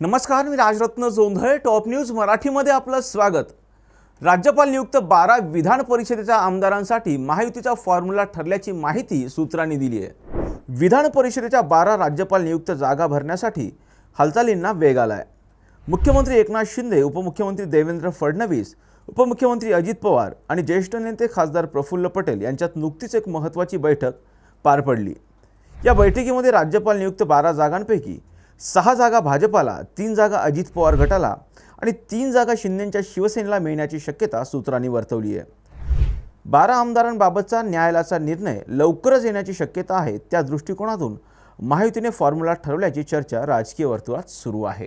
नमस्कार मी Rajratna Jondhale top news मराठीमध्ये आपलं स्वागत. राज्यपाल नियुक्त बारा विधान परिषदेच्या आमदारांसाठी महायुतीचा फॉर्म्युला ठरल्याची माहिती सूत्रांनी दिली आहे. विधान परिषदेच्या बारा राज्यपाल नियुक्त जागा भरण्यासाठी हालचालींना वेग आला आहे मुख्यमंत्री एकनाथ शिंदे उपमुख्यमंत्री देवेंद्र फडणवीस उपमुख्यमंत्री अजित पवार आणि ज्येष्ठ नेते खासदार प्रफुल्ल पटेल यांच्यात नुकतीच एक महत्त्वाची बैठक पार पडली. या बैठकीमध्ये राज्यपाल नियुक्त बारा जागांपैकी सहा जागा भाजपाला तीन जागा अजित पवार गटाला आणि तीन जागा शिंदेंच्या शिवसेनेला मिळण्याची शक्यता सूत्रांनी वर्तवली आहे. बारा आमदारांबाबतचा न्यायालयाचा निर्णय लवकरच येण्याची शक्यता आहे त्या दृष्टिकोनातून महायुतीने फॉर्म्युला ठरवल्याची चर्चा राजकीय वर्तुळात सुरू आहे.